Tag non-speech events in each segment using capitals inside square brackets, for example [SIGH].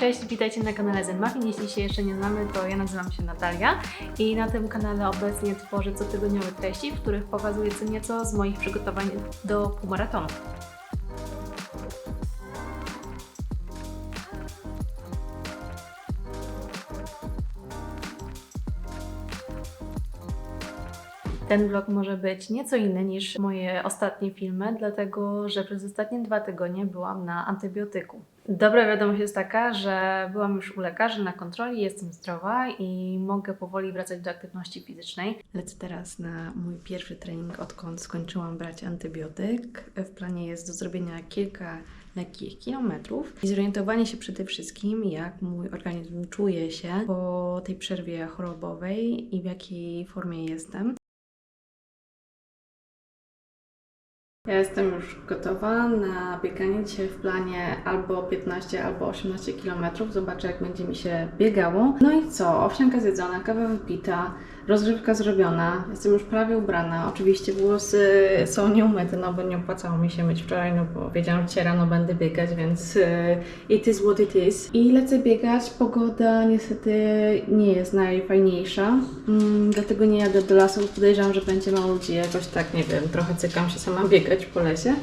Cześć, witajcie na kanale Zen. Jeśli się jeszcze nie znamy, to ja nazywam się Natalia i na tym kanale obecnie tworzę cotygodniowe treści, w których pokazuję co nieco z moich przygotowań do półmaratonu. Ten vlog może być nieco inny niż moje ostatnie filmy, dlatego że przez ostatnie dwa tygodnie byłam na antybiotyku. Dobra wiadomość jest taka, że byłam już u lekarzy na kontroli, jestem zdrowa i mogę powoli wracać do aktywności fizycznej. Lecę teraz na mój pierwszy trening, odkąd skończyłam brać antybiotyk. W planie jest do zrobienia kilka lekkich kilometrów i zorientowanie się przede wszystkim, jak mój organizm czuje się po tej przerwie chorobowej i w jakiej formie jestem. Ja jestem już gotowa na bieganie dzisiaj w planie albo 15, albo 18 km. Zobaczę, jak będzie mi się biegało. No i co? Owsianka zjedzona, kawa wypita, rozgrzewka zrobiona. Jestem już prawie ubrana. Oczywiście włosy są nieumyte, no bo nie opłacało mi się myć wczoraj, no bo wiedziałam, że dzisiaj rano będę biegać, więc y, it is what it is. I lecę biegać. Pogoda niestety nie jest najfajniejsza, mm, dlatego nie jadę do lasu. Podejrzewam, że będzie mało ludzi. Jakoś tak, nie wiem, trochę cykam się sama biegać po lesie.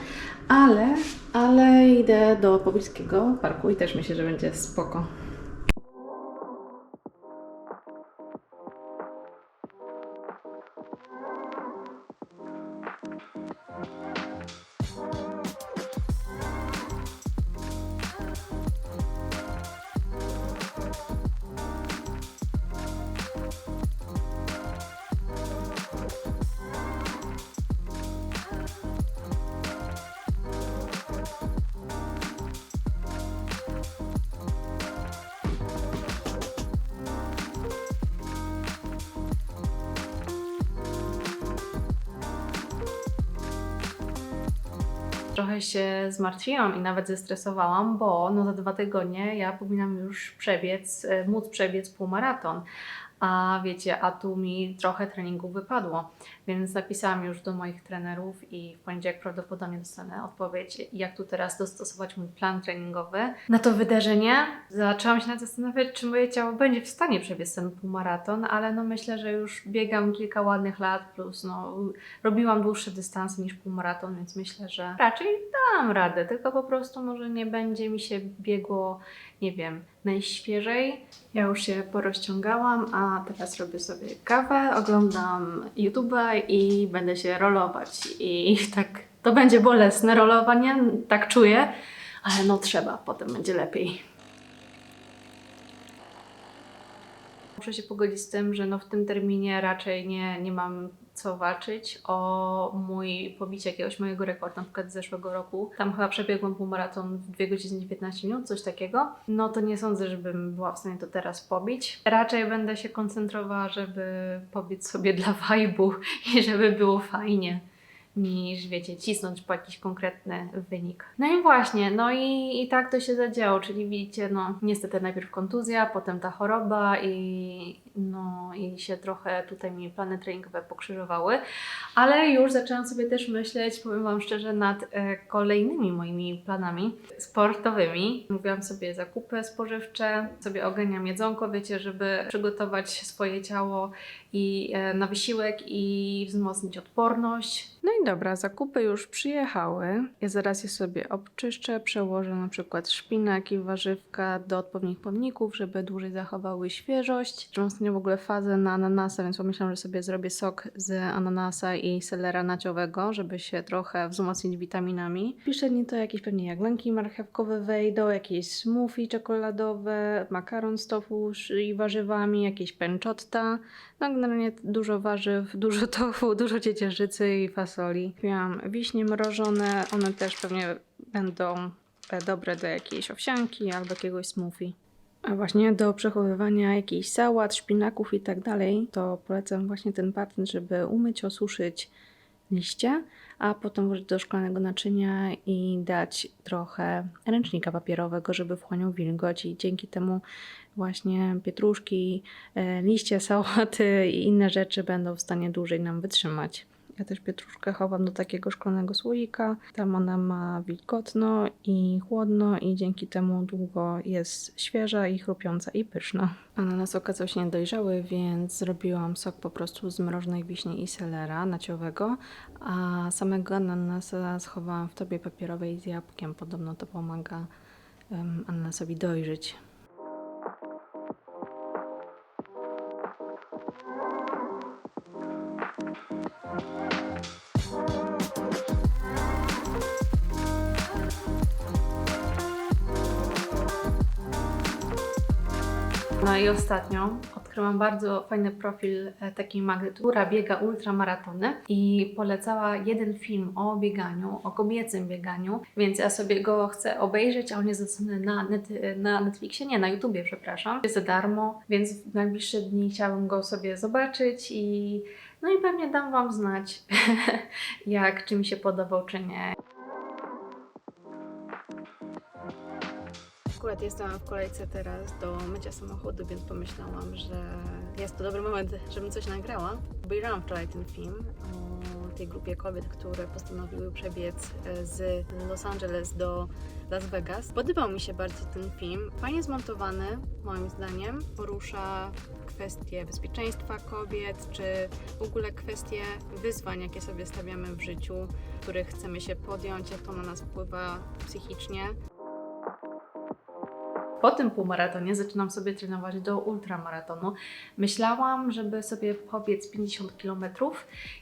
Ale, ale idę do pobliskiego parku i też myślę, że będzie spoko. Trochę się zmartwiłam i nawet zestresowałam, bo no za dwa tygodnie ja powinnam już przebiec, e, móc przebiec półmaraton. A wiecie, a tu mi trochę treningu wypadło, więc napisałam już do moich trenerów i w poniedziałek prawdopodobnie dostanę odpowiedź, jak tu teraz dostosować mój plan treningowy na to wydarzenie. Zaczęłam się nawet zastanawiać, czy moje ciało będzie w stanie przebiec ten półmaraton, ale no myślę, że już biegam kilka ładnych lat, plus no robiłam dłuższe dystanse niż półmaraton, więc myślę, że raczej dam radę, tylko po prostu może nie będzie mi się biegło, nie wiem, najświeżej. Ja już się porozciągałam, a teraz robię sobie kawę, oglądam YouTube'a i będę się rolować. I [LAUGHS] tak, to będzie bolesne rolowanie, tak czuję, ale no trzeba, potem będzie lepiej. Muszę się pogodzić z tym, że no w tym terminie raczej nie, nie mam co walczyć o mój pobicie jakiegoś mojego rekordu, na przykład z zeszłego roku. Tam chyba przebiegłam półmaraton w 2 godziny 19 minut, coś takiego. No to nie sądzę, żebym była w stanie to teraz pobić. Raczej będę się koncentrowała, żeby pobiec sobie dla wajbu [LAUGHS] i żeby było fajnie niż, wiecie, cisnąć po jakiś konkretny wynik. No i właśnie, no i, i tak to się zadziało, czyli widzicie, no niestety najpierw kontuzja, potem ta choroba i no i się trochę tutaj mi plany treningowe pokrzyżowały, ale już zaczęłam sobie też myśleć, powiem Wam szczerze, nad e, kolejnymi moimi planami sportowymi. Mówiłam sobie zakupy spożywcze, sobie oganiam jedzonko, wiecie, żeby przygotować swoje ciało i e, na wysiłek i wzmocnić odporność. No i dobra, zakupy już przyjechały. Ja zaraz je sobie obczyszczę, przełożę na przykład szpinak i warzywka do odpowiednich pojemników, żeby dłużej zachowały świeżość. Mam ostatnio w ogóle fazę na ananasa, więc pomyślałam, że sobie zrobię sok z ananasa i selera naciowego, żeby się trochę wzmocnić witaminami. Piszę nie to jakieś pewnie jaglanki marchewkowe wejdą, jakieś smoothie czekoladowe, makaron z tofu i warzywami, jakieś penczotta. No generalnie dużo warzyw, [LAUGHS] dużo tofu, dużo ciecierzycy i fasoli. Kupiłam wiśnie mrożone, one też pewnie będą e, dobre do jakiejś owsianki albo jakiegoś smoothie. A właśnie do przechowywania jakichś sałat, szpinaków i tak dalej, to polecam właśnie ten patent, żeby umyć, osuszyć liście, a potem włożyć do szklanego naczynia i dać trochę ręcznika papierowego, żeby wchłaniał wilgoć i dzięki temu właśnie pietruszki, e, liście, [LAUGHS] sałaty i inne rzeczy będą w stanie dłużej nam wytrzymać. Ja też pietruszkę chowam do takiego szklanego słoika. Tam ona ma wilgotno i chłodno i dzięki temu długo jest świeża i chrupiąca i pyszna. Ananas okazał się niedojrzały, więc zrobiłam sok po prostu z mrożonej wiśni i selera naciowego, a samego ananasa schowałam w torbie papierowej z jabłkiem. Podobno to pomaga em, ananasowi dojrzeć. No i ostatnio odkryłam bardzo fajny profil e, takiej Magdy, która biega ultramaratony i polecała jeden film o bieganiu, o kobiecym bieganiu, więc ja sobie go chcę obejrzeć, a on jest dostępny na, net, na Netflixie, nie, na YouTubie, przepraszam. Jest za darmo, więc w najbliższe dni chciałabym go sobie zobaczyć i no i pewnie dam Wam znać, [LAUGHS] jak, czy mi się podobał, czy nie. Akurat jestem w kolejce teraz do mycia samochodu, więc pomyślałam, że jest to dobry moment, żebym coś nagrała. Obejrzałam wczoraj ten film o tej grupie kobiet, które postanowiły przebiec e, z Los Angeles do Las Vegas. Podobał mi się bardzo ten film. Fajnie zmontowany, moim zdaniem. Porusza kwestie bezpieczeństwa kobiet, czy w ogóle kwestie wyzwań, jakie sobie stawiamy w życiu, których chcemy się podjąć, jak to na nas wpływa psychicznie. Po tym półmaratonie zaczynam sobie trenować do ultramaratonu. Myślałam, żeby sobie pobiec 50 km.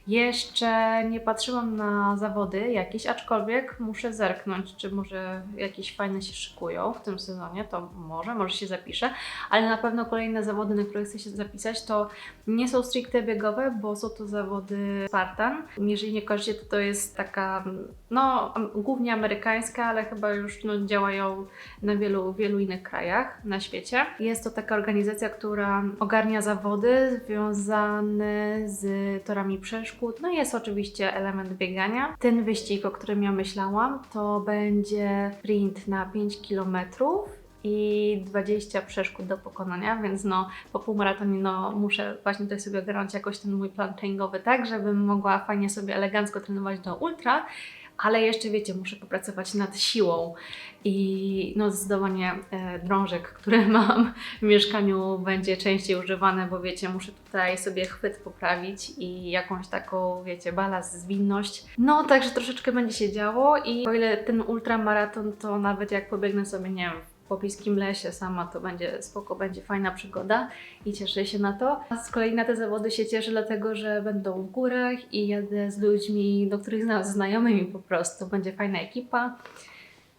Jeszcze nie patrzyłam na zawody jakieś, aczkolwiek muszę zerknąć, czy może jakieś fajne się szykują w tym sezonie. To może, może się zapiszę, ale na pewno kolejne zawody, na które chcę się zapisać, to nie są stricte biegowe, bo są to zawody Spartan. Jeżeli nie kojarzycie, to to jest taka, no, głównie amerykańska, ale chyba już no, działają na wielu, wielu innych krajach na świecie. Jest to taka organizacja, która ogarnia zawody związane z torami przeszkód. No i jest oczywiście element biegania. Ten wyścig, o którym ja myślałam, to będzie sprint na 5 kilometrów i 20 przeszkód do pokonania, więc no po półmaratonie no muszę właśnie tutaj sobie ogarnąć jakoś ten mój plan treningowy tak, żebym mogła fajnie sobie elegancko trenować do ultra, ale jeszcze wiecie, muszę popracować nad siłą i no zdecydowanie e, drążek, który [LAUGHS] mam w mieszkaniu będzie częściej używany, bo wiecie, muszę tutaj sobie chwyt poprawić i jakąś taką, wiecie, balans, zwinność. No, także troszeczkę będzie się działo i o ile ten ultramaraton, to nawet jak pobiegnę sobie, nie wiem, pobliskim lesie sama, to będzie spoko, będzie fajna przygoda i cieszę się na to. A z kolei na te zawody się cieszę, dlatego że będą w górach i jadę z ludźmi, do których znam, znajomymi po prostu. Będzie fajna ekipa.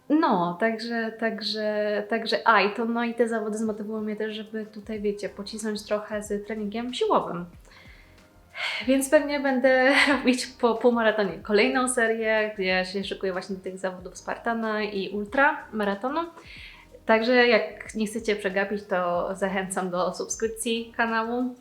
No, także, także, także, a i to, no i te zawody zmotywują mnie też, żeby tutaj, wiecie, pocisnąć trochę z treningiem siłowym. Więc pewnie będę [LAUGHS] robić po półmaratonie kolejną serię, gdzie się szykuję właśnie do tych zawodów Spartana i Ultra maratonu. Także jak nie chcecie przegapić, to zachęcam do subskrypcji kanału.